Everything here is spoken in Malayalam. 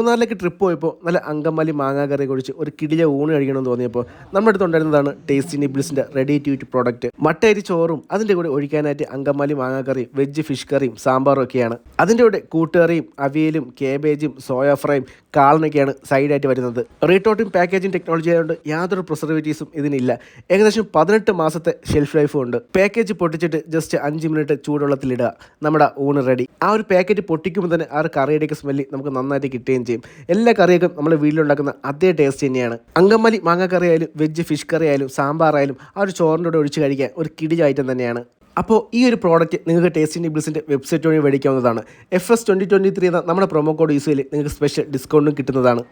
മൂന്നാറിലേക്ക് ട്രിപ്പ് പോയപ്പോൾ നല്ല അങ്കമാലി മാങ്ങാ കറി കുഴിച്ച് ഒരു കിടിലെ ഊണ് കഴിക്കണമെന്ന് തോന്നിയപ്പോൾ നമ്മുടെ അടുത്തുണ്ടായിരുന്നതാണ് ടേസ്റ്റി നിബിൾസിന്റെ റെഡി ടു ഈറ്റ് പ്രോഡക്റ്റ് മട്ടയരി ചോറും അതിന്റെ കൂടെ ഒഴിക്കാനായിട്ട് അങ്കമാലി മാങ്ങാ കറി വെജ് ഫിഷ് കറിയും സാമ്പാറും ഒക്കെയാണ്. അതിന്റെ കൂടെ കൂട്ടുകറിയും അവിയലും കേബേജും സോയ ഫ്രൈയും കാളനൊക്കെയാണ് സൈഡായിട്ട് വരുന്നത്. റീടോട്ടിംഗ് പാക്കേജിംഗ് ടെക്നോളജി ആയതുകൊണ്ട് യാതൊരു പ്രിസർവേറ്റീവ്സും ഇതിനില്ല. ഏകദേശം പതിനെട്ട് മാസത്തെ ഷെൽഫ് ലൈഫും ഉണ്ട്. പാക്കേജ് പൊട്ടിച്ചിട്ട് ജസ്റ്റ് അഞ്ച് മിനിറ്റ് ചൂടുവെള്ളത്തിലിടുക. നമ്മുടെ ഊണ് റെഡി ആ ഒരു പാക്കറ്റ് പൊട്ടിക്കുമ്പോൾ തന്നെ ആ ഒരു കറിയുടെയൊക്കെ സ്മെല്ലി നമുക്ക് നന്നായിട്ട് കിട്ടുകയും ചെയ്യും. എല്ലാ കറിയൊക്കെ നമ്മൾ വീട്ടിലുണ്ടാക്കുന്ന അതേ ടേസ്റ്റ് തന്നെയാണ്. അങ്കമ്മലി മാങ്ങാക്കറി ആയാലും വെജ് ഫിഷ് കറി ആയാലും സാമ്പാറായാലും ആ ഒരു ചോറിന്റെ കൂടെ ഒഴിച്ച് കഴിക്കാൻ ഒരു കിടിയ ഐറ്റം തന്നെയാണ്. അപ്പോൾ ഈ ഒരു പ്രോഡക്റ്റ് നിങ്ങൾക്ക് ടേസ്റ്റിന്റെ ഇബ്ലിസിന്റെ വെബ്സൈറ്റ് വഴി മേടിക്കാവുന്നതാണ്. F S twenty twenty three എന്ന നമ്മുടെ പ്രൊമോ കോഡ് യൂസ് ചെയ്ത് നിങ്ങൾക്ക് സ്പെഷ്യൽ ഡിസ്കൗണ്ടും കിട്ടുന്നതാണ്.